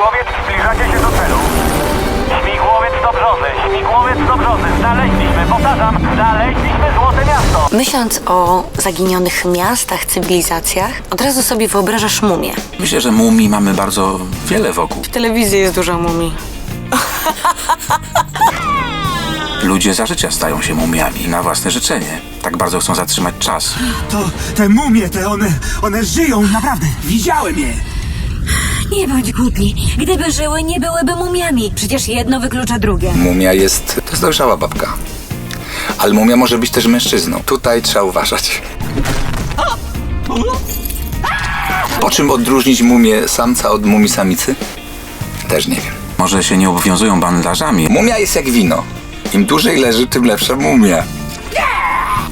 Śmigłowiec, zbliżacie się do celu. Śmigłowiec do brzozy, śmigłowiec do brzozy. Znaleźliśmy, powtarzam, znaleźliśmy złote miasto. Myśląc o zaginionych miastach, cywilizacjach, od razu sobie wyobrażasz mumię. Myślę, że mumii mamy bardzo wiele wokół. W telewizji jest dużo mumii. Ludzie za życia stają się mumiami na własne życzenie. Tak bardzo chcą zatrzymać czas. To te mumie, te one, one żyją, naprawdę. Widziałem je. Nie bądź głupi. Gdyby żyły, nie byłyby mumiami. Przecież jedno wyklucza drugie. Mumia jest. To jest dojrzała babka. Ale mumia może być też mężczyzną. Tutaj trzeba uważać. Po czym odróżnić mumię samca od mumii samicy? Też nie wiem. Może się nie obowiązują bandażami. Mumia jest jak wino. Im dłużej leży, tym lepsza mumia.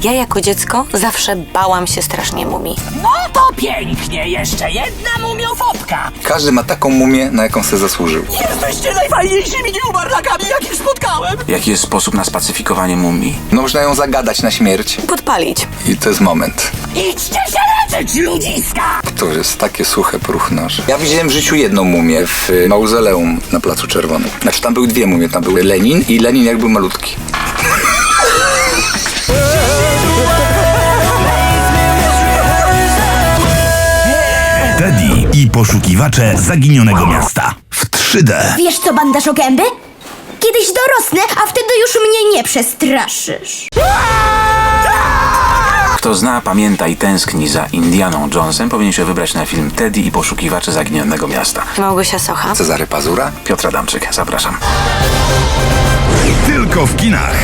Ja jako dziecko zawsze bałam się strasznie mumii. No to pięknie, jeszcze jedna mumiofobka. Każdy ma taką mumię, na jaką se zasłużył. Jesteście najfajniejszymi nieumarlakami, jakich spotkałem. Jaki jest sposób na spacyfikowanie mumii? No można ją zagadać na śmierć. Podpalić. I to jest moment. Idźcie się leczyć, ludziska. To jest takie suche próchnoże. Ja widziałem w życiu jedną mumię w y, mauzoleum na Placu Czerwonym. Znaczy tam były dwie mumie, tam był Lenin i Lenin jak był malutki. Teddy i poszukiwacze zaginionego miasta w 3D. Wiesz co, bandaż o gęby? Kiedyś dorosnę, a wtedy już mnie nie przestraszysz. Kto zna, pamięta i tęskni za Indianą Jonesem, powinien się wybrać na film Teddy i poszukiwacze zaginionego miasta. Małgosia Socha. Cezary Pazura. Piotr Adamczyk, zapraszam. Tylko w kinach.